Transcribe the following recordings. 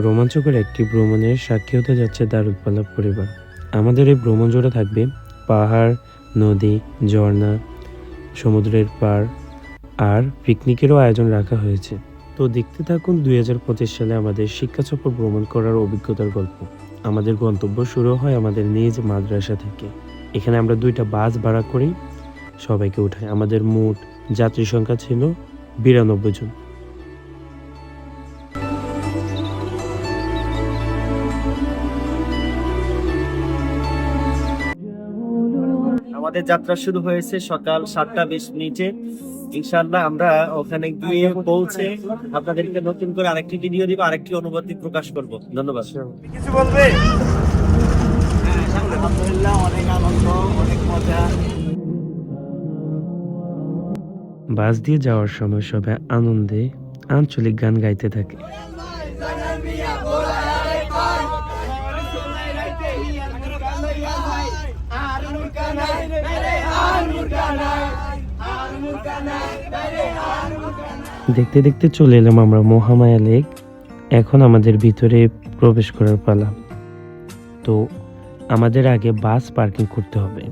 রোমাঞ্চকর একটি ভ্রমণের সাক্ষী হতে যাচ্ছে দারুলপালা পরিবার। আমাদের এই ভ্রমণ জোড়া থাকবে পাহাড়, নদী, ঝর্ণা, সমুদ্রের পার আর পিকনিকেরও আয়োজন রাখা হয়েছে। তো দেখতে থাকুন দুই হাজার পঁচিশ সালে আমাদের শিক্ষা সফর ভ্রমণ করার অভিজ্ঞতার গল্প। আমাদের গন্তব্য শুরু হয় আমাদের নিজ মাদ্রাসা থেকে। এখানে আমরা দুইটা বাস ভাড়া করি, সবাইকে উঠাই। আমাদের মোট যাত্রী সংখ্যা ছিল বিরানব্বই জন। আমাদের যাত্রা শুরু হয়েছে সকাল সাতটা বিশ মিনিটে। ইনশাল্লাহ আমরা ওখানে গিয়ে পৌঁছে আপনাদেরকে নতুন করে আরেকটি ভিডিও দিব আরেকটি অনুভূতি প্রকাশ করব। ধন্যবাদ। কিছু বলবে? আলহামদুলিল্লাহ অনেক আনন্দ অনেক মজা। বাস দিয়ে যাওয়ার সময় সবাই আনন্দে আঞ্চলিক গান গাইতে থাকে। দেখতে দেখতে চলে এলাম আমরা মহামায়া লেক। এখন আমাদের ভিতরে প্রবেশ করার পালা। তো আমাদের আগে বাস পার্কিং করতে হবে।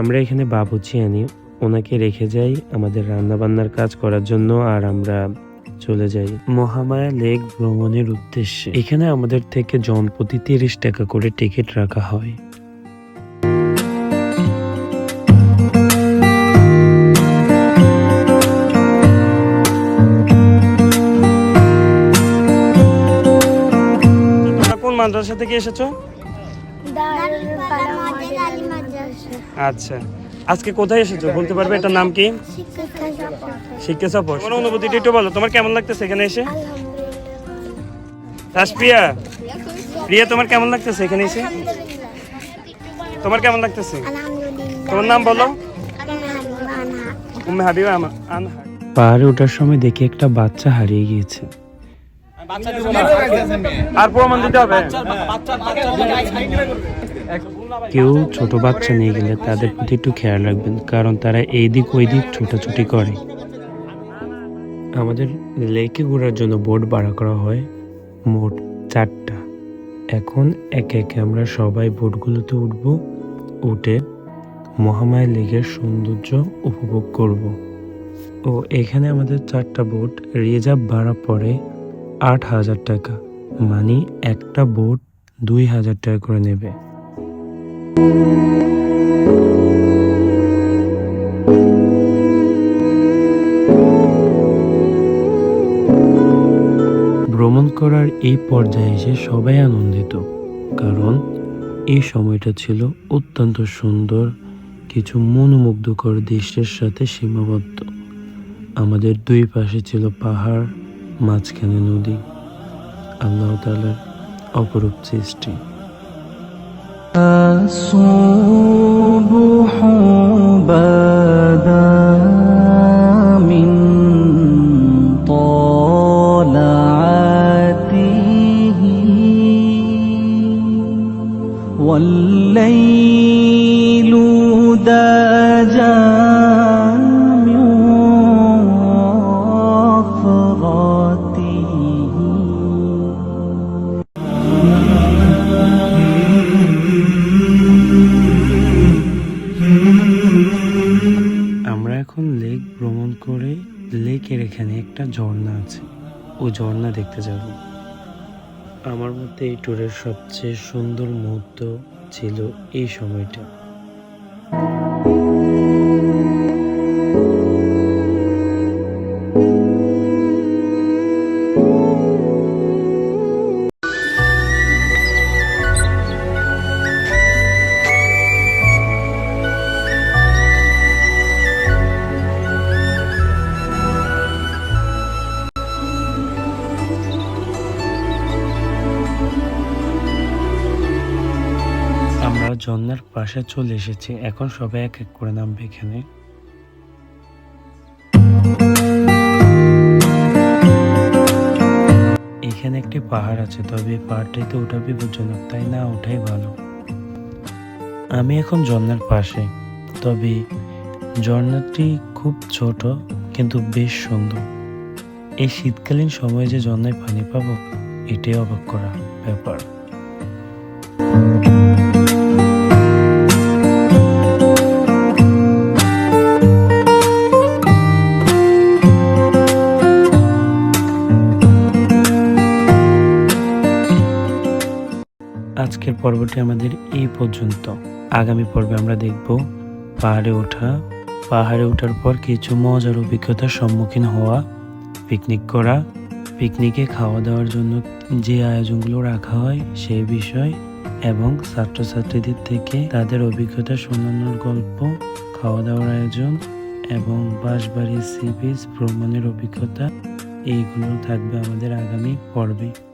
আমরা এখানে বাবুচি আনি। ওনাকে রেখে যাই আমাদের রান্না বান্নার কাজ করার জন্য আর আমরা চলে যাই মহামায়া লেক ভ্রমণের উদ্দেশ্যে। এখানে আমাদের থেকে জনপ্রতি তিরিশ টাকা করে টিকিট রাখা হয়। মাদ্রাসা থেকে এসেছ? আচ্ছা। আজকে কোথায় এসেছ? বলতে পারবে? এটার নাম কি? শিক্ষা সফর। তোমার অনুভূতিটা একটু বলো। তোমার কেমন লাগতেছে এখানে এসে? আলহামদুলিল্লাহ। রাজপ্রিয়া? প্রিয়া তোমার কেমন লাগতেছে এখানে এসে? তোমার কেমন লাগতেছে? আলহামদুলিল্লাহ। তোমার নাম বলো। উম্মে হাবিবা আমা আনহা। পাহাড়ে ওঠার সময় দেখি একটা বাচ্চা হারিয়ে গিয়েছে। আর প্রমাণ দিতে হবে। কেউ ছোট বাচ্চা নিয়ে গেলে তাদের প্রতি একটু খেয়াল রাখবেন, কারণ তারা এই দিক ওই দিক ছোটাছুটি করে। আমাদের লেকে ঘোরার জন্য বোট ভাড়া করা হয় মোট চারটা। এখন একে একে আমরা সবাই বোটগুলোতে উঠব, উঠে মহামায়া লেকের সৌন্দর্য উপভোগ করব। ও, এখানে আমাদের চারটা বোট, রিজার্ভ ভাড়া পড়ে আট হাজার টাকা মানে একটা বোট দুই হাজার টাকা করে নেবে। ভ্রমণ করার এই পর্যায়ে এসে সবাই আনন্দিত, কারণ এই সময়টা ছিল অত্যন্ত সুন্দর, কিছু মনোমুগ্ধকর দৃশ্যের সাথে সীমাবদ্ধ। আমাদের দুই পাশে ছিল পাহাড়, মাঝখানে নদী। আল্লাহ তালার অপরূপ সৃষ্টি। الصبح بدا من طلعته والليل লেক ভ্রমণ করে লেকের এখানে একটা ঝর্ণা আছে। ও ঝর্ণা দেখতে যাব। আমার মতে এই ট্যুরের সবচেয়ে সুন্দর মুহূর্ত ছিল এই সময়টা। আমরা পাশে চলে এসেছি। এখন সবাই এক এক করে নামবে এখানে। এখানে একটি পাহাড় আছে, তবে এই পাহাড়টাই তো ওঠা বিপজ্জনক, তাই না? ওঠাই ভালো। আমি এখন ঝর্ণার পাশে, তবে ঝর্ণাটি খুব ছোট কিন্তু বেশ সুন্দর। এই শীতকালীন সময়ে যে ঝর্ণায় পানি পাবো, এটাই অবাক করা ব্যাপার। আজকের পর্বটি আমাদের এই পর্যন্ত। আগামী পর্বে আমরা দেখব পাহাড়ে ওঠা। পাহাড়ে ওঠার পর কিছু মজার অভিজ্ঞতার সম্মুখীন হওয়া পিকনিক করা পিকনিকে খাওয়া দাওয়ার জন্য যে আয়োজনগুলো রাখা হয় সেই বিষয় এবং ছাত্রছাত্রীদের থেকে তাদের অভিজ্ঞতা শোনানোর গল্প, খাওয়া দাওয়ার আয়োজন এবং বাঁশবাড়ি সি বিচ ভ্রমণের অভিজ্ঞতা, এইগুলো থাকবে আমাদের আগামী পর্বে।